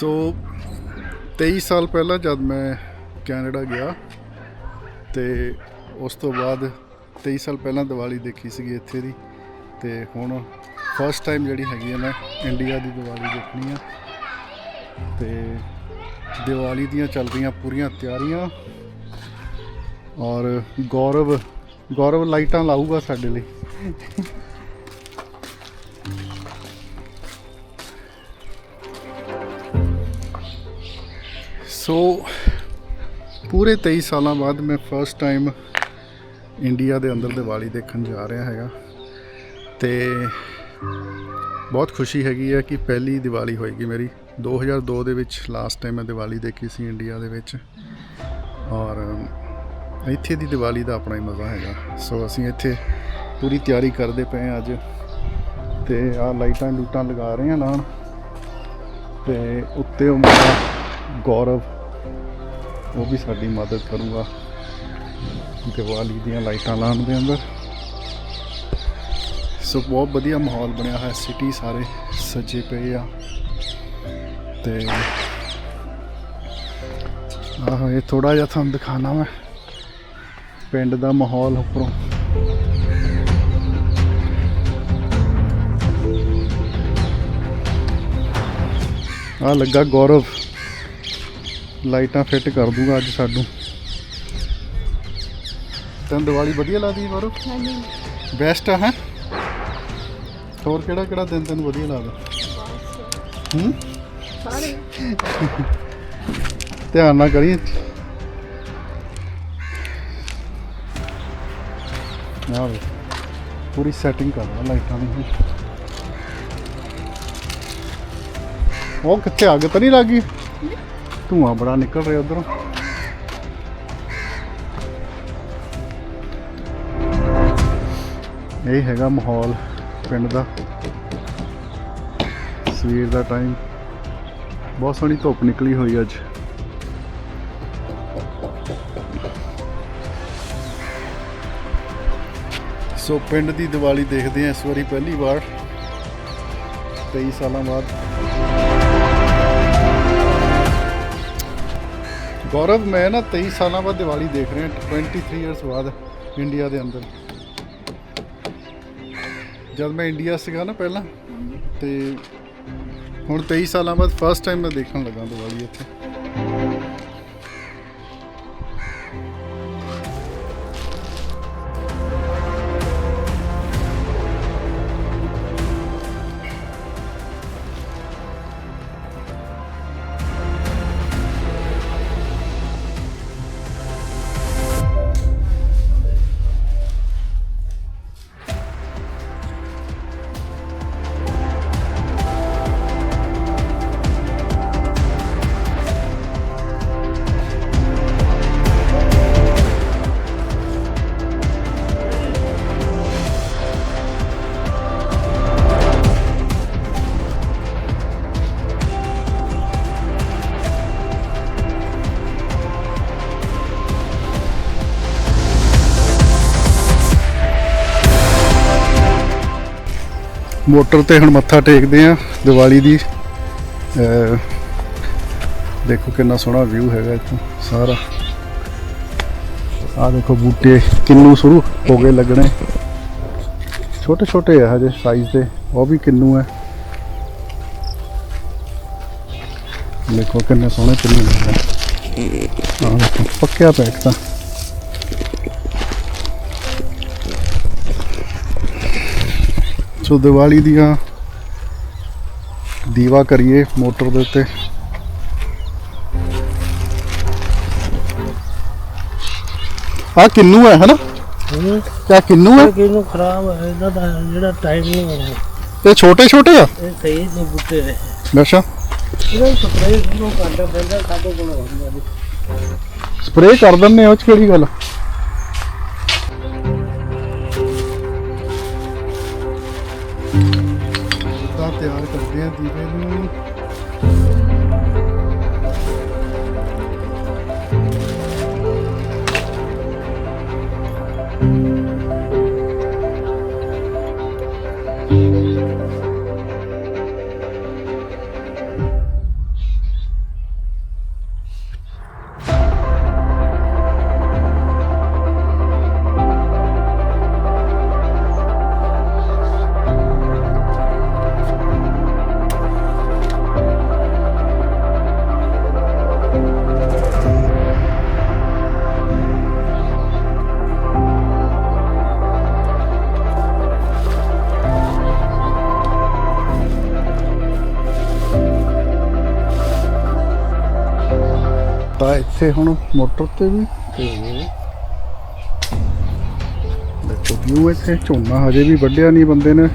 ਸੋ 23 ਸਾਲ ਪਹਿਲਾਂ ਜਦ ਮੈਂ ਕੈਨੇਡਾ ਗਿਆ ਤੇ ਉਸ ਤੋਂ ਬਾਅਦ 23 ਸਾਲ ਪਹਿਲਾਂ ਦੀਵਾਲੀ ਦੇਖੀ ਸੀਗੀ ਇੱਥੇ ਦੀ ਤੇ ਹੁਣ ਫਸਟ ਟਾਈਮ ਜਿਹੜੀ ਹੈਗੀ ਆ ਮੈਂ ਇੰਡੀਆ ਦੀ ਦੀਵਾਲੀ ਦੇਖਣੀ ਆ। ਤੇ ਦੀਵਾਲੀ ਦੀਆਂ ਚੱਲ ਰਹੀਆਂ ਪੂਰੀਆਂ ਤਿਆਰੀਆਂ ਔਰ ਗੌਰਵ ਗੌਰਵ ਲਾਈਟਾਂ ਲਾਊਗਾ ਸਾਡੇ ਲਈ। ਸੋ ਪੂਰੇ 23 ਸਾਲਾਂ ਬਾਅਦ ਮੈਂ ਫਸਟ ਟਾਈਮ ਇੰਡੀਆ ਦੇ ਅੰਦਰ ਦੀਵਾਲੀ ਦੇਖਣ ਜਾ ਰਿਹਾ ਹੈਗਾ। ਤੇ ਬਹੁਤ ਖੁਸ਼ੀ ਹੈਗੀ ਹੈ ਕਿ ਪਹਿਲੀ ਦੀਵਾਲੀ ਹੋਏਗੀ ਮੇਰੀ। 2002 ਦੇ ਵਿੱਚ ਲਾਸਟ ਟਾਈਮ ਮੈਂ ਦੀਵਾਲੀ ਦੇਖੀ ਸੀ ਇੰਡੀਆ ਦੇ ਵਿੱਚ। ਔਰ ਇੱਥੇ ਦੀ ਦੀਵਾਲੀ ਦਾ ਆਪਣਾ ਹੀ ਮਜ਼ਾ ਹੈਗਾ। ਸੋ ਅਸੀਂ ਇੱਥੇ ਪੂਰੀ ਤਿਆਰੀ ਕਰਦੇ ਪਏ ਹਾਂ ਅੱਜ। ਤੇ ਆ ਲਾਈਟਾਂ ਲੂਟਾਂ ਲਗਾ ਰਹੇ ਹਾਂ ਨਾਲ। ਤੇ ਉੱਤੇ ਉਹ ਮੇਰਾ ਗੌਰਵ ਉਹ ਵੀ ਸਾਡੀ ਮਦਦ ਕਰੂਗਾ। ਦੀਵਾਲੀ ਦੀਆਂ ਲਾਈਟਾਂ ਲਾਉਣ ਦੇ ਅੰਦਰ। ਸੋ ਬਹੁਤ ਵਧੀਆ ਮਾਹੌਲ ਬਣਿਆ ਹੋਇਆ ਸਿਟੀ ਸਾਰੇ ਸਜੇ ਪਏ ਆ। ਤੇ ਆਹ, ਇਹ ਥੋੜਾ ਜਿਹਾ ਤੁਹਾਨੂੰ ਦਿਖਾਣਾ ਮੈਂ। ਪਿੰਡ ਦਾ ਮਾਹੌਲ ਉੱਪਰੋਂ। ਆ ਲੱਗਾ ਗੌਰਵ। ਲਾਈਟਾਂ ਫਿੱਟ ਕਰ ਦੂਗਾ ਅੱਜ ਸਾਨੂੰ। ਤੈਨੂੰ ਦੀਵਾਲੀ ਵਧੀਆ ਲੱਗਦੀ ਹੈ ਗੌਰਵ ਹਾਂਜੀ। ਬੈਸਟ ਆ ਹੈ? ਹੋਰ ਕਿਹੜਾ ਕਿਹੜਾ ਦਿਨ ਤੈਨੂੰ ਵਧੀਆ ਲੱਗਦਾ? ਹੂੰ? ਸਾਰੇ। ਧਿਆਨ ਨਾਲ ਕਰੀ। ਵੇ ਪੂਰੀ ਸੈਟਿੰਗ ਕਰ ਲਾ ਲਾਈਟਾਂ ਦੀ ਹੁਣ। ਉਹ ਕਿੱਥੇ ਅੱਗ ਤਾਂ ਨਹੀਂ ਲੱਗੀ? ਧੂਆਂ ਬੜਾ ਨਿਕਲ ਰਿਹਾ ਉਧਰੋਂ। ਇਹ ਹੈਗਾ ਮਾਹੌਲ ਪਿੰਡ ਦਾ। ਸਵੇਰ ਦਾ ਟਾਈਮ ਬਹੁਤ ਸੋਹਣੀ ਧੁੱਪ ਨਿਕਲੀ ਹੋਈ ਅੱਜ। ਸੋ ਪਿੰਡ ਦੀ ਦੀਵਾਲੀ ਦੇਖਦੇ ਆ ਇਸ ਵਾਰੀ ਪਹਿਲੀ ਵਾਰ। 23 ਸਾਲਾਂ ਬਾਅਦ। ਗੌਰਵ, ਮੈਂ ਨਾ 23 ਸਾਲਾਂ ਬਾਅਦ ਦੀਵਾਲੀ ਦੇਖ ਰਿਹਾ 23 ਇਅਰਸ ਬਾਅਦ ਇੰਡੀਆ ਦੇ ਅੰਦਰ। ਜਦ ਮੈਂ ਇੰਡੀਆ ਸੀਗਾ ਨਾ ਪਹਿਲਾਂ, ਤੇ ਹੁਣ 23 ਸਾਲਾਂ ਬਾਅਦ ਫਸਟ ਟਾਈਮ ਮੈਂ ਦੇਖਣ ਲੱਗਾ ਦੀਵਾਲੀ ਇੱਥੇ। ਮੋਟਰ ਤੇ ਹੁਣ ਮੱਥਾ ਟੇਕਦੇ ਆ, ਦੀਵਾਲੀ ਦੀ। ਦੇਖੋ ਕਿੰਨਾ ਸੋਹਣਾ ਵਿਊ ਹੈਗਾ ਇੱਥੋਂ, ਸਾਰਾ। ਆ ਦੇਖੋ ਬੂਟੇ, ਕਿੰਨੂ ਸ਼ੁਰੂ ਹੋ ਗਏ ਲੱਗਣੇ। ਛੋਟੇ ਛੋਟੇ ਆ ਹਜੇ ਸਾਈਜ਼ ਦੇ, ਉਹ ਵੀ ਕਿੰਨੂ ਹੈ ਦੇਖੋ ਕਿੰਨੇ ਸੋਹਣੇ ਕਿੰਨੂ ਲੱਗਦੇ ਆ। ਦੇਖੋ, ਪੱਕਿਆ ਪੈਕ ਤਾਂ। ਸੋ ਦੀਵਾਲੀ ਦੀਆਂ ਦੀਵਾ ਕਰੀਏ ਮੋਟਰ ਦੇ ਉੱਤੇ। ਆ ਕਿੰਨੂ ਹੈ ਹਨਾ? ਕਿਆ ਕਿੰਨੂ ਹੈ? ਕਿਨੂੰ ਖਰਾਬ ਹੈ? ਇਹਦਾ ਤਾਂ ਜਿਹੜਾ ਟਾਈਮ ਨਹੀਂ ਹੋਣਾ। ਇਹ ਛੋਟੇ ਛੋਟੇ ਆ? ਇਹ ਸਹੀ ਨਹੀਂ ਬੁੱਤੇ ਨੇ। ਅੱਛਾ। ਇਹਦਾ ਸਪਰੇਅ ਸ਼ੁਰੂ ਕਰਦਾ ਪੈਂਦਾ? ਸਾਡੇ ਕੋਲ ਹੁੰਦਾ ਨਹੀਂ ਸਪਰੇਅ ਕਰ ਦਿੰਨੇ ਆ ਉਹ ਚ ਕਿਹੜੀ ਗੱਲ? ਤਿਆਰ ਕਰਦੇ ਆ ਇੱਥੇ ਹੁਣ ਮੋਟਰ ਤੇ ਵੀ। ਤੇ ਦੇਖੋ ਵਿਊ ਇੱਥੇ ਝੋਨਾ ਹਜੇ ਵੀ ਵੱਢਿਆ ਨਹੀਂ ਬੰਦੇ ਨੇ।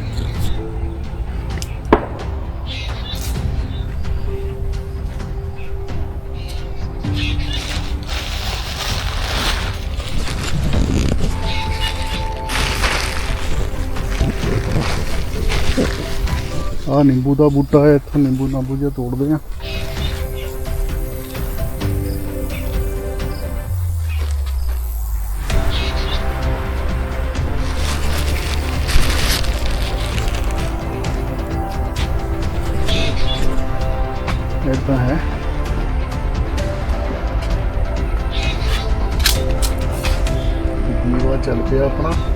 ਆ ਨਿੰਬੂ ਦਾ ਬੂਟਾ ਹੈ ਇੱਥੇ ਨਿੰਬੂ ਨਾਬੂ ਜਿਹਾ ਤੋੜਦੇ ਆ। ਦੀਵਾ ਚੱਲ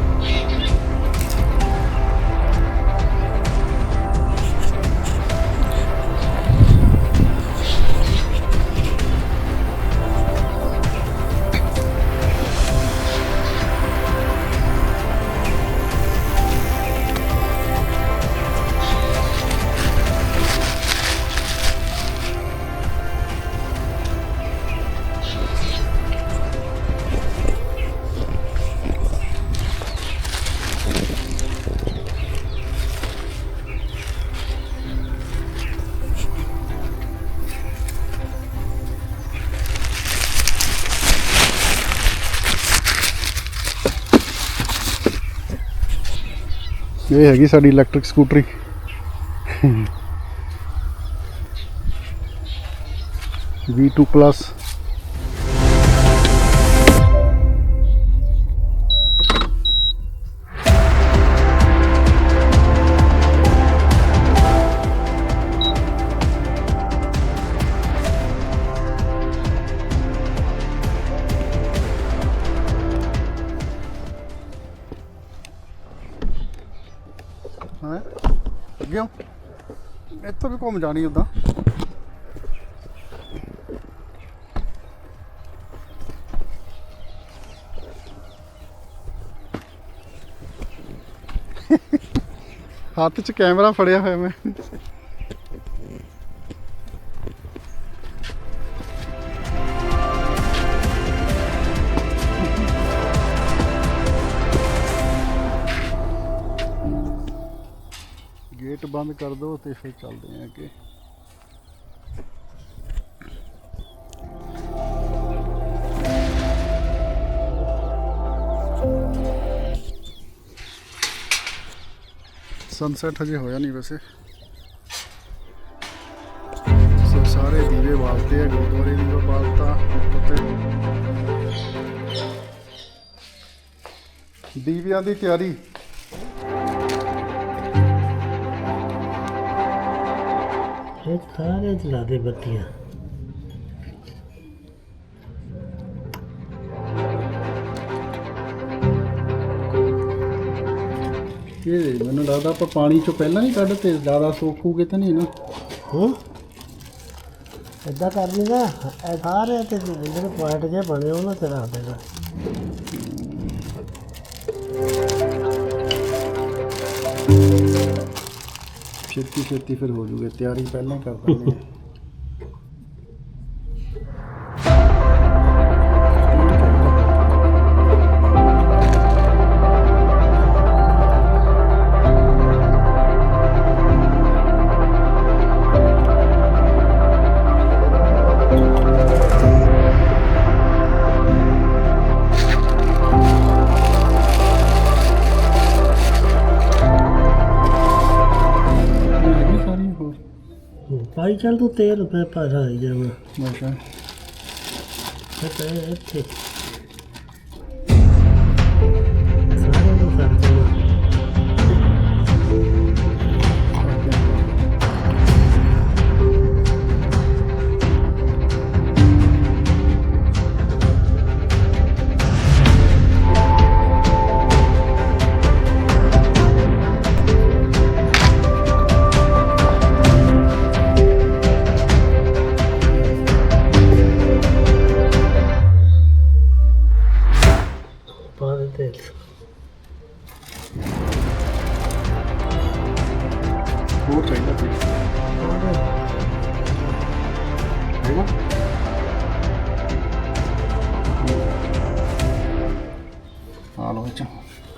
ਇਹ ਹੈਗੀ ਸਾਡੀ ਇਲੈਕਟ੍ਰਿਕ ਸਕੂਟਰੀ V2 ਪਲੱਸ ਇੱਥੋਂ ਵੀ ਘੁੰਮ ਜਾਣੀ ਉਦਾਂ ਹੱਥ 'ਚ ਕੈਮਰਾ ਫੜਿਆ ਹੋਇਆ ਮੈਂ। ਬੰਦ ਕਰ ਦੋ ਤੇ ਫਿਰ ਚੱਲਦੇ ਆਂ ਅੱਗੇ। ਸਨਸੈਟ ਹਜੇ ਹੋਇਆ ਨਹੀਂ ਵੈਸੇ। ਸੋ ਸਾਰੇ ਦੀਵੇ ਬਾਲਦੇ ਆ, ਗੁਰਦੁਆਰੇ ਦੀ ਬਾਲਤਾ ਦੀਵਿਆਂ ਦੀ ਤਿਆਰੀ। ਇਹ ਸਾਰੇ ਚਲਾ ਦੇ ਬੱਤੀਆਂ। ਇਹ ਮੈਨੂੰ ਲੱਗਦਾ ਆਪਾਂ ਪਾਣੀ ਚੋਂ ਪਹਿਲਾਂ ਨਹੀਂ ਕੱਢ ਤੇ ਜ਼ਿਆਦਾ ਸੋਖੂਗੇ ਤਾਂ ਨਹੀਂ ਨਾ। ਹੂੰ? ਏਦਾਂ ਕਰ ਲਈਦਾ ਇਹ ਸਾਰੇ ਤੇ ਜਿਹੜੇ ਪੁਆਇੰਟ ਜੇ ਬਣੇ ਉਹਨਾਂ ਤੇ ਰੱਖ ਦੇਗਾ ਛੇਤੀ ਛੇਤੀ ਫਿਰ ਹੋ ਜੂਗੇ ਤਿਆਰੀ ਪਹਿਲਾਂ ਹੀ ਕਰ ਦਿੰਦੇ ਆ ਚੱਲ ਤੂੰ ਤੇਲ ਪੈ ਪਾਸਾ ਆਈ ਜਾਣਾ ਅੱਛਾ। ਤੇ ਤੇ ਇੱਥੇ।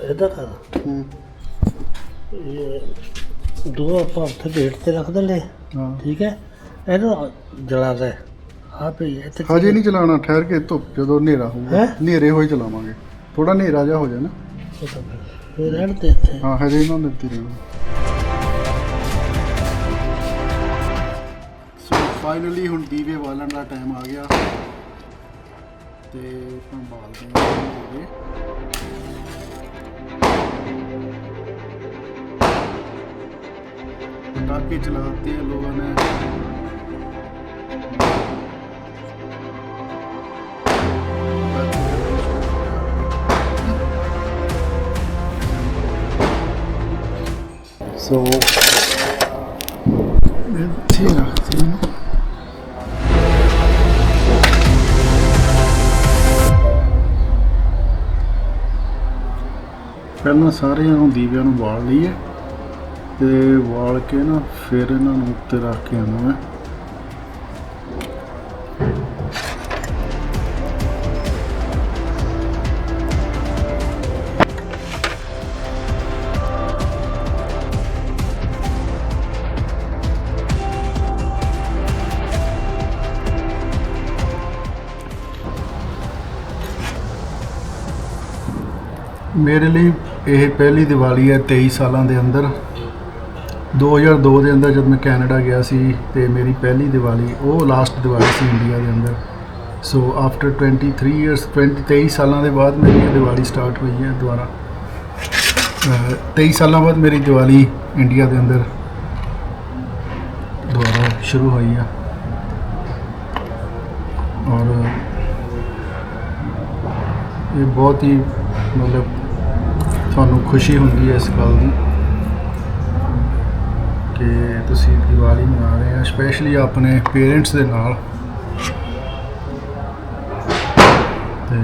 ਇਦਾਂ ਕਰ। ਹੂੰ। ਇਹ ਦੋ ਆਪਾਂ ਉੱਥੇ ਗੇਟ ਤੇ ਰੱਖ ਦਿੰਦੇ ਹਾਂ। ਠੀਕ ਹੈ? ਇਹਨੂੰ ਜਲਾ ਦੇ ਆਪੇ ਇੱਥੇ ਹਜੇ ਨਹੀਂ ਚਲਾਉਣਾ ਠਹਿਰ ਕੇ ਧੁੱਪ ਜਦੋਂ ਹਨੇਰਾ ਹੋਊਗਾ। ਹੈਂ? ਹਨੇਰੇ ਹੋਏ ਚਲਾਵਾਂਗੇ। ਥੋੜਾ ਹਨੇਰਾ ਜਿਹਾ ਹੋ ਨਾ। ਫਿਰ ਰਹਿਣ ਤੇ ਇੱਥੇ। ਹਾਂ ਹਜੇ ਇਹਨਾਂ ਦਿੱਤੀ ਰਹਿਣਾ ਸੋ ਫਾਈਨਲੀ ਹੁਣ ਦੀਵੇ ਬਾਲਣ ਦਾ ਟਾਈਮ ਆ ਗਿਆ। ਤੇ ਆਪਾਂ ਬਾਲਦੇ ਹਾਂ ਦੀਵੇ। ਪਟਾਕੇ ਚਲਾਤੇ ਆ ਲੋਕਾਂ ਨੇ। ਸੋ ਇੱਥੇ ਰੱਖਦੇ ਹਾਂ। ਪਹਿਲਾਂ ਸਾਰਿਆਂ ਨੂੰ ਦੀਵਿਆਂ ਨੂੰ ਬਾਲ ਲਈਏ। ਤੇ ਵਾਲ ਕੇ ਨਾ ਫਿਰ ਇਹਨਾਂ ਨੂੰ ਉੱਤੇ ਰੱਖ ਕੇ ਆਉਣਾ ਮੈਂ। ਮੇਰੇ ਲਈ ਇਹ ਪਹਿਲੀ ਦੀਵਾਲੀ ਹੈ 23 ਸਾਲਾਂ ਦੇ ਅੰਦਰ। 2002 ਦੇ ਅੰਦਰ ਜਦ ਮੈਂ ਕੈਨੇਡਾ ਗਿਆ ਸੀ ਤੇ ਮੇਰੀ ਪਹਿਲੀ ਦੀਵਾਲੀ, ਉਹ ਲਾਸਟ ਦੀਵਾਲੀ ਸੀ ਇੰਡੀਆ ਦੇ ਅੰਦਰ। ਸੋ ਆਫਟਰ 23 ਇਅਰਸ 23 ਸਾਲਾਂ ਦੇ ਬਾਅਦ ਮੇਰੀ ਇਹ ਦੀਵਾਲੀ ਸਟਾਰਟ ਹੋਈ ਹੈ ਦੁਬਾਰਾ। ਅਹ 23 ਸਾਲਾਂ ਬਾਅਦ ਮੇਰੀ ਦੀਵਾਲੀ ਇੰਡੀਆ ਦੇ ਅੰਦਰ ਦੁਬਾਰਾ ਸ਼ੁਰੂ ਹੋਈ ਹੈ ਔਰ ਇਹ ਬਹੁਤ ਹੀ ਮਤਲਬ ਤੁਹਾਨੂੰ ਖੁਸ਼ੀ ਹੁੰਦੀ ਹੈ ਇਸ ਗੱਲ ਦੀ। ਕਿ ਤੁਸੀਂ ਦੀਵਾਲੀ ਮਨਾ ਰਹੇ ਆ ਸਪੈਸ਼ਲੀ ਆਪਣੇ ਪੇਰੈਂਟਸ ਦੇ ਨਾਲ। ਤੇ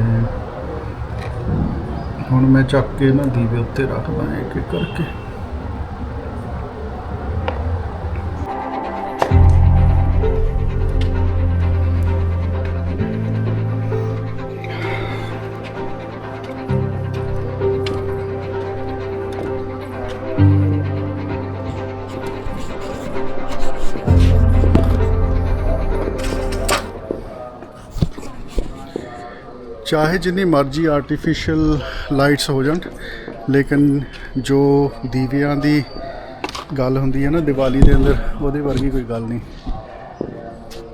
ਹੁਣ ਮੈਂ ਚੱਕ ਕੇ ਨਾ ਦੀਵੇ ਉੱਤੇ ਰੱਖਦਾ ਇੱਕ ਇੱਕ ਕਰਕੇ। ਚਾਹੇ ਜਿੰਨੀ ਮਰਜ਼ੀ ਆਰਟੀਫੀਸ਼ੀਅਲ ਲਾਈਟਸ ਹੋ ਜਾਣ, ਲੇਕਿਨ ਜੋ ਦੀਵਿਆਂ ਦੀ ਗੱਲ ਹੁੰਦੀ ਹੈ ਨਾ ਦੀਵਾਲੀ ਦੇ ਅੰਦਰ, ਉਹਦੇ ਵਰਗੀ ਕੋਈ ਗੱਲ ਨਹੀਂ।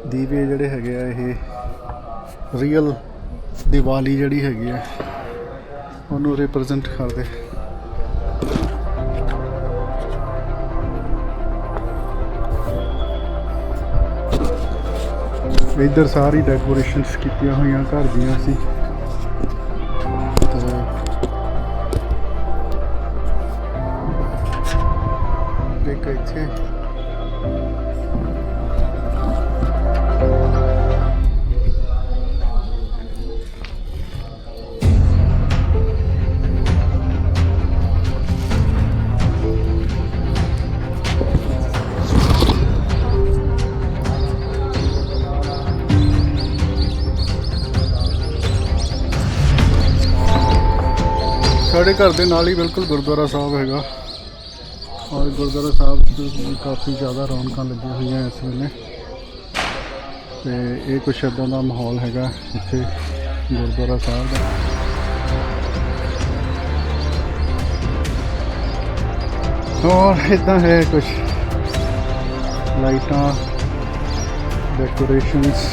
ਦੀਵੇ ਜਿਹੜੇ ਹੈਗੇ ਆ, ਇਹ ਰੀਅਲ ਦੀਵਾਲੀ ਜਿਹੜੀ ਹੈਗੀ ਆ, ਉਹਨੂੰ ਰਿਪਰੈਜ਼ੈਂਟ ਕਰਦੇ। ਇੱਧਰ ਸਾਰੀ ਡੈਕੋਰੇਸ਼ਨਸ ਕੀਤੀਆਂ ਹੋਈਆਂ, ਘਰ ਦੀਆਂ ਸੀ। ਸਾਡੇ ਘਰ ਦੇ ਨਾਲ ਹੀ ਬਿਲਕੁਲ ਗੁਰਦੁਆਰਾ ਸਾਹਿਬ ਹੈਗਾ। ਔਰ ਗੁਰਦੁਆਰਾ ਸਾਹਿਬ 'ਚ ਕਾਫੀ ਜ਼ਿਆਦਾ ਰੌਣਕਾਂ ਲੱਗੀਆਂ ਹੋਈਆਂ ਇਸ ਵੇਲੇ। ਤੇ ਇਹ ਕੁਛ ਇੱਦਾਂ ਦਾ ਮਾਹੌਲ ਹੈਗਾ ਇੱਥੇ ਗੁਰਦੁਆਰਾ ਸਾਹਿਬ ਦਾ। ਔਰ ਇਦਾਂ ਹੈ ਕੁਛ। ਲਾਈਟਾਂ ਡੈਕੋਰੇਸ਼ਨਸ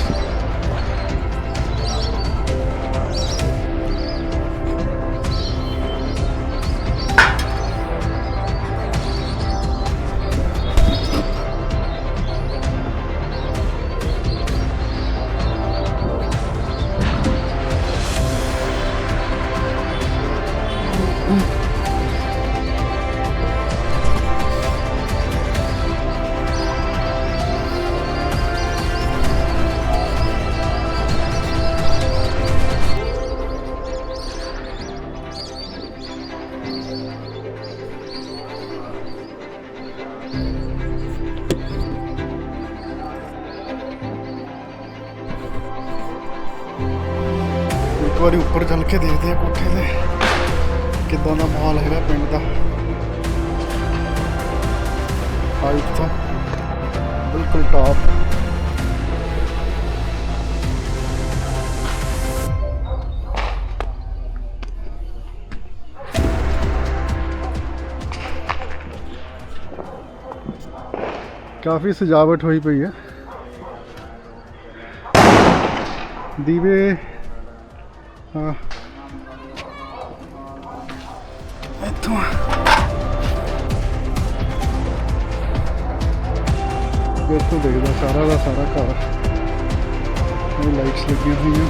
ਕੇ ਦੇਖਦੇ ਆ ਕੋਠੇ ਤੇ। ਕਿੱਦਾਂ ਦਾ ਮਾਹੌਲ ਹੈਗਾ ਪਿੰਡ ਦਾ। ਹਾਈਟ ਤੋਂ ਬਿਲਕੁਲ ਟਾਪ ਕਾਫੀ ਸਜਾਵਟ ਹੋਈ ਪਈ ਹੈ। ਦੀਵੇ, ਹਾਂ। ਇੱਥੋਂ ਦੇਖਦਾ ਸਾਰਾ ਦਾ ਸਾਰਾ ਘਰ। ਇਹ ਲਾਈਟਸ ਲੱਗੀਆਂ ਹੋਈਆਂ।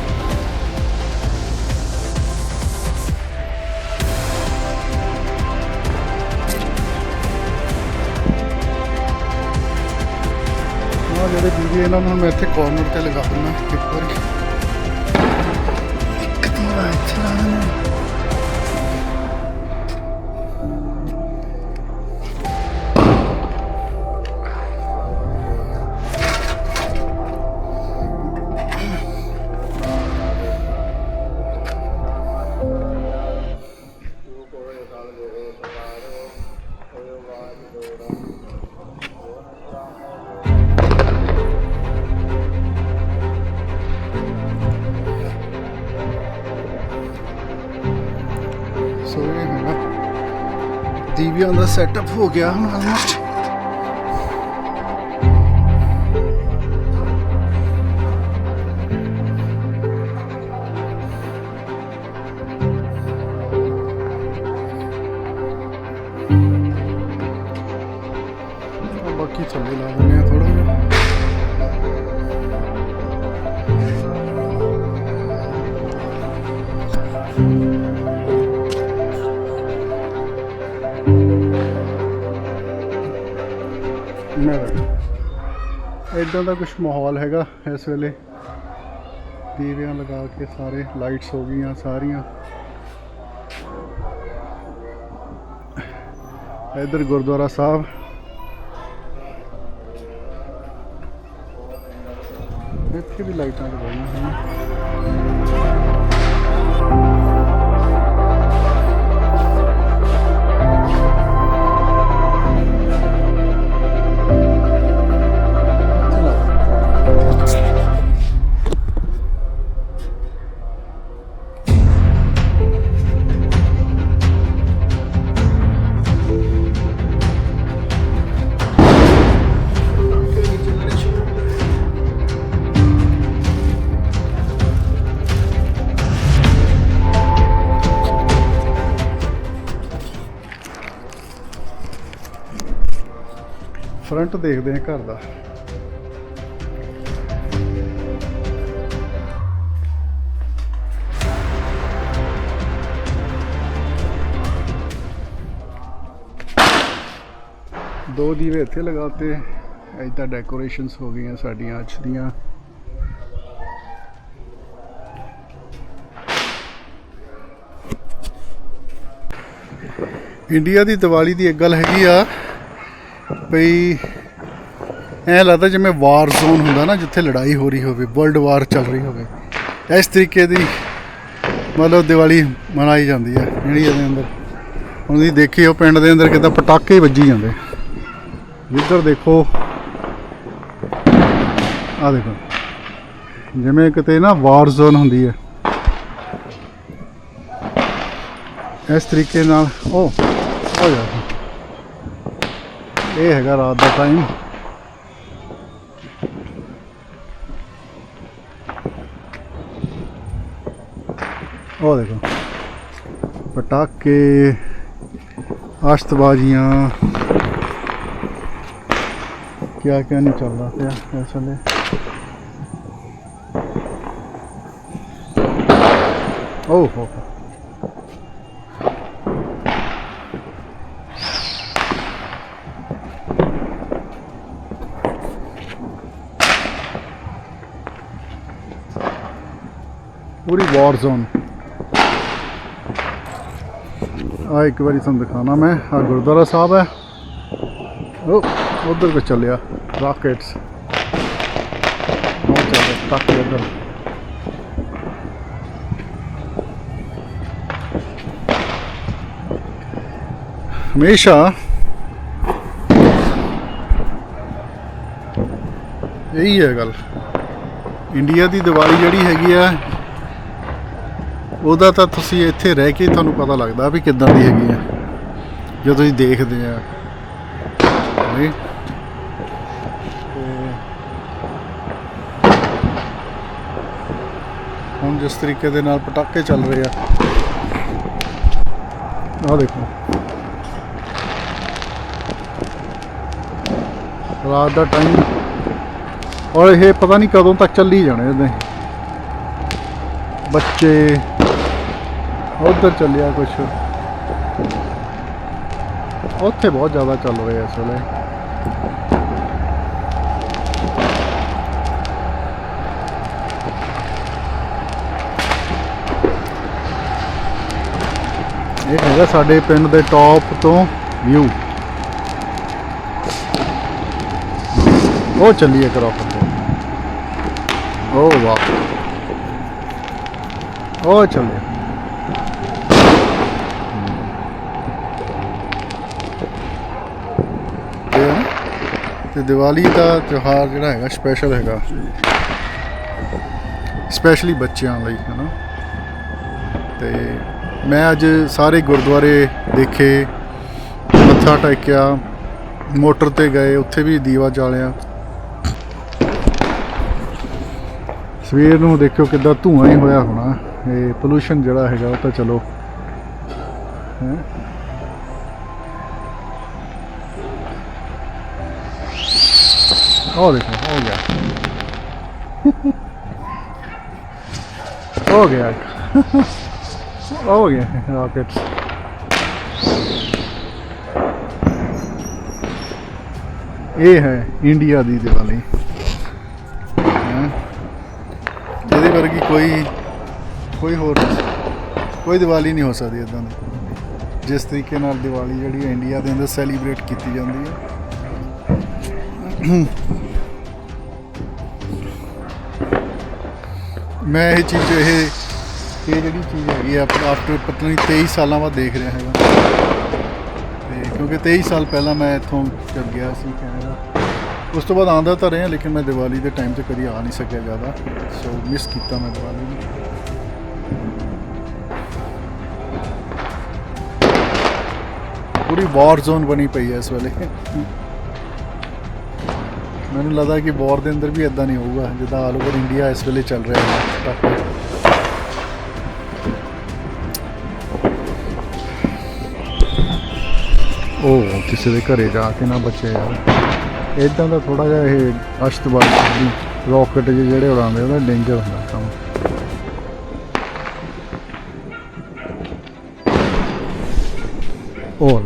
ਆਹ ਜਿਹੜੇ ਵੀਡੀਓ ਇਹਨਾਂ ਨੂੰ ਮੈਂ ਇੱਥੇ ਕਾਰਨਰ ਤੇ ਲਗਾ ਦਿੰਦਾ ਇੱਕ ਵਾਰੀ ਸੈਟਅਪ ਹੋ ਗਿਆ ਹੁਣ। ਆਲਮੋਸਟ ਇਦਾਂ ਦਾ ਕੁਝ ਮਾਹੌਲ ਹੈਗਾ ਇਸ ਵੇਲੇ। ਦੀਵਿਆਂ ਲਗਾ ਕੇ ਸਾਰੇ ਲਾਈਟਸ ਹੋ ਗਈਆਂ ਸਾਰੀਆਂ। ਇਧਰ ਗੁਰਦੁਆਰਾ ਸਾਹਿਬ। ਇੱਥੇ ਵੀ ਲਾਈਟਾਂ ਲਗਾਈਆਂ ਹਨ ਫਰੰਟ ਦੇਖਦੇ ਹਾਂ ਘਰ ਦਾ। ਦੋ ਦੀਵੇ ਇੱਥੇ ਲਗਾਤੇ ਇਦਾਂ ਡੈਕੋਰੇਸ਼ਨਸ ਹੋ ਗਈਆਂ ਸਾਡੀਆਂ ਅੱਜ ਦੀਆਂ। ਇੰਡੀਆ ਦੀ ਦੀਵਾਲੀ ਦੀ ਇੱਕ ਗੱਲ ਹੈਗੀ ਆ। ਬਈ ਐ ਲੱਗਦਾ ਜਿਵੇਂ ਵਾਰ ਜ਼ੋਨ ਹੁੰਦਾ ਨਾ, ਜਿੱਥੇ ਲੜਾਈ ਹੋ ਰਹੀ ਹੋਵੇ ਵਰਲਡ ਵਾਰ ਚੱਲ ਰਹੀ ਹੋਵੇ। ਇਸ ਤਰੀਕੇ ਦੀ ਮਤਲਬ ਦੀਵਾਲੀ ਮਨਾਈ ਜਾਂਦੀ ਹੈ ਇੰਡੀਆ ਦੇ ਅੰਦਰ। ਹੁਣ ਤੁਸੀਂ ਦੇਖਿਓ ਪਿੰਡ ਦੇ ਅੰਦਰ ਕਿਦਾਂ ਪਟਾਕੇ ਵੱਜੀ ਜਾਂਦੇ। ਜਿੱਧਰ ਦੇਖੋ ਆ ਦੇਖੋ। ਜਿਵੇਂ ਕਿਤੇ ਨਾ ਵਾਰ ਜ਼ੋਨ ਹੁੰਦੀ ਹੈ ਇਸ ਤਰੀਕੇ ਨਾਲ ਉਹ ਹੋ ਜਾ। ਇਹ ਹੈਗਾ ਰਾਤ ਦਾ ਟਾਈਮ ਉਹ ਦੇਖੋ ਪਟਾਕੇ ਆਸ਼ਤਬਾਜ਼ੀਆਂ ਕਿਆ ਕਿਆ ਨਹੀਂ ਚੱਲਦਾ ਪਿਆ ਇਸ ਵੇਲੇ ਓਹ ਹੋ ਹੋ ਪੂਰੀ ਵਾਰ ਜ਼ੋਨ ਆ ਇੱਕ ਵਾਰੀ ਤੁਹਾਨੂੰ ਦਿਖਾਣਾ ਮੈਂ। ਆ ਗੁਰਦੁਆਰਾ ਸਾਹਿਬ ਹੈ। ਉਹ ਉਧਰ ਕੋ ਚੱਲਿਆ। ਰਾਕੇਟਸ ਉਹ ਚੱਲ ਤੱਕ ਉਧਰ ਹਮੇਸ਼ਾ ਇਹੀ ਹੈ ਗੱਲ। ਇੰਡੀਆ ਦੀ ਦੀਵਾਲੀ ਜਿਹੜੀ ਹੈਗੀ ਆ ਉਹਦਾ ਤਾਂ ਤੁਸੀਂ ਇੱਥੇ ਰਹਿ ਕੇ ਤੁਹਾਨੂੰ ਪਤਾ ਲੱਗਦਾ ਵੀ ਕਿੱਦਾਂ ਦੀ ਹੈਗੀ ਆ। ਜਦੋਂ ਤੁਸੀਂ ਦੇਖਦੇ ਆ। ਨਹੀਂ ਹੁਣ ਜਿਸ ਤਰੀਕੇ ਦੇ ਨਾਲ ਪਟਾਕੇ ਚੱਲ ਰਹੇ ਆ। ਆਹ ਦੇਖੋ। ਰਾਤ ਦਾ ਟਾਈਮ। ਔਰ ਇਹ ਪਤਾ ਨਹੀਂ ਕਦੋਂ ਤੱਕ ਚੱਲੀ ਜਾਣੇ ਇਹਦੇ ਬੱਚੇ ਉਧਰ ਚੱਲਿਆ ਕੁਛ। ਉੱਥੇ ਬਹੁਤ ਜ਼ਿਆਦਾ ਚੱਲ ਰਿਹਾ ਇਸ ਵੇਲੇ। ਇਹ ਹੈਗਾ ਸਾਡੇ ਪਿੰਡ ਦੇ ਟੌਪ ਤੋਂ ਵਿਊ ਉਹ ਚੱਲੀਏ ਕਰਾਫਟ ਤੋਂ ਉਹ ਵਾਹ। ਉਹ ਚੱਲੇ ਤੇ ਨਾ, ਤੇ ਦੀਵਾਲੀ ਦਾ ਤਿਉਹਾਰ ਜਿਹੜਾ ਹੈਗਾ ਸਪੈਸ਼ਲ ਹੈਗਾ। ਸਪੈਸ਼ਲੀ ਬੱਚਿਆਂ ਲਈ ਹੈ ਨਾ ਤੇ ਮੈਂ ਅੱਜ ਸਾਰੇ ਗੁਰਦੁਆਰੇ ਦੇਖੇ, ਮੱਥਾ ਟੇਕਿਆ, ਮੋਟਰ ਤੇ ਗਏ, ਉੱਥੇ ਵੀ ਦੀਵਾ ਜਾਲਿਆ। ਸਵੇਰ ਨੂੰ ਦੇਖਿਓ ਕਿੱਦਾਂ ਧੂਆਂ ਹੀ ਹੋਇਆ ਹੋਣਾ। ਇਹ ਪੋਲੂਸ਼ਨ ਜਿਹੜਾ ਹੈਗਾ ਉਹ ਤਾਂ ਚਲੋ, ਹੈ। ਉਹ ਦੇਖੋ ਹੋ ਗਿਆ ਹੋ ਗਿਆ ਹੋ ਗਿਆ ਰਾਕੇਟ ਇਹ ਹੈ ਇੰਡੀਆ ਦੀ ਦੀਵਾਲੀ ਜਿਹਦੇ ਵਰਗੀ ਕੋਈ ਕੋਈ ਹੋਰ ਕੋਈ ਦੀਵਾਲੀ ਨਹੀਂ ਹੋ ਸਕਦੀ ਇਦਾਂ ਦੀ। ਜਿਸ ਤਰੀਕੇ ਨਾਲ ਦੀਵਾਲੀ ਜਿਹੜੀ ਇੰਡੀਆ ਦੇ ਅੰਦਰ ਸੈਲੀਬ੍ਰੇਟ ਕੀਤੀ ਜਾਂਦੀ ਹੈ। ਮੈਂ ਇਹ ਚੀਜ਼, ਇਹ ਇਹ ਜਿਹੜੀ ਚੀਜ਼ ਹੈਗੀ ਆ ਆਫਟਰ ਪਤਾ ਨਹੀਂ 23 ਸਾਲਾਂ ਬਾਅਦ ਦੇਖ ਰਿਹਾ ਹੈਗਾ। ਤੇ ਕਿਉਂਕਿ 23 ਸਾਲ ਪਹਿਲਾਂ ਮੈਂ ਇੱਥੋਂ ਚੱਲ ਗਿਆ ਸੀ ਕੈਨੇਡਾ, ਉਸ ਤੋਂ ਬਾਅਦ ਆਂਦਾ ਤਾਂ ਰਿਹਾ, ਲੇਕਿਨ ਮੈਂ ਦੀਵਾਲੀ ਦੇ ਟਾਈਮ ਤੇ ਕਦੀ ਆ ਨਹੀਂ ਸਕਿਆ ਜ਼ਿਆਦਾ। ਸੋ ਮਿਸ ਕੀਤਾ ਮੈਂ ਦੀਵਾਲੀ ਨੂੰ। ਪੂਰੀ ਵਾਰ ਜ਼ੋਨ ਬਣੀ ਪਈ ਹੈ ਇਸ ਵੇਲੇ। ਮੈਨੂੰ ਲੱਗਦਾ ਕਿ ਵਾਰ ਦੇ ਅੰਦਰ ਵੀ ਇਦਾਂ ਨਹੀਂ ਹੋਊਗਾ, ਜਿੱਦਾਂ ਆਲ ਓਵਰ ਇੰਡੀਆ ਇਸ ਵੇਲੇ ਚੱਲ ਰਿਹਾ ਹੈ। ਉਹ ਕਿਸੇ ਦੇ ਘਰੇ ਜਾ ਕੇ ਨਾ ਬੱਚੇ ਯਾਰ। ਇਦਾਂ ਦਾ ਥੋੜਾ ਜਿਹਾ ਇਹ ਅਸ਼ਤਬਾਜ਼ੀ ਰਾਕਟ ਜਿਹੜੇ ਉਡਾਉਂਦੇ ਉਹਦਾ ਡੇਂਜਰ ਹੁੰਦਾ ਕੰਮ। ਉਹ